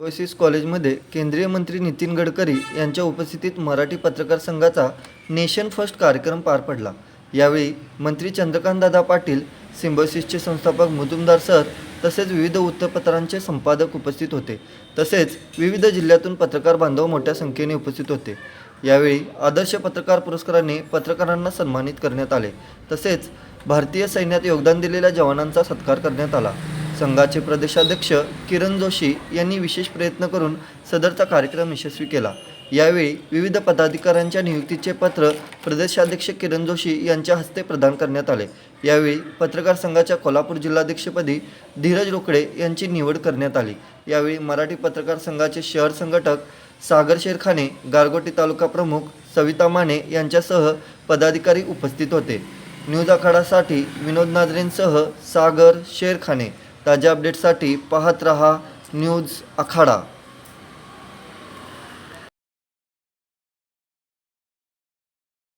Oasis कॉलेजमध्ये केंद्रीय मंत्री नितीन गडकरी यांच्या उपस्थितीत मराठी पत्रकार संघाचा नेशन फर्स्ट कार्यक्रम पार पडला. यावेळी मंत्री चंद्रकांतदादा पाटील सिम्बॉसिसचे संस्थापक मुजुमदार सर तसेच विविध वृत्तपत्रांचे संपादक उपस्थित होते. तसेच विविध जिल्ह्यातून पत्रकार बांधव मोठ्या संख्येने उपस्थित होते. यावेळी आदर्श पत्रकार पुरस्काराने पत्रकारांना सन्मानित करण्यात आले. तसेच भारतीय सैन्यात योगदान दिलेल्या जवानांचा सत्कार करण्यात आला. संघाचे प्रदेशाध्यक्ष किरण जोशी यांनी विशेष प्रयत्न करून सदरचा कार्यक्रम यशस्वी केला. यावेळी विविध पदाधिकाऱ्यांच्या नियुक्तीचे पत्र प्रदेशाध्यक्ष किरण जोशी यांच्या हस्ते प्रदान करण्यात आले. यावेळी पत्रकार संघाच्या कोल्हापूर जिल्हाध्यक्षपदी धीरज रोकडे यांची निवड करण्यात आली. यावेळी मराठी पत्रकार संघाचे शहर संघटक सागर शेरखाने गारगोटी तालुका प्रमुख सविता माने यांच्यासह पदाधिकारी उपस्थित होते. न्यूज आखाडासाठी विनोद नाजरेंसह सागर शेरखाने. ताज्या अपडेटसाठी पाहत रहा न्यूज आखाडा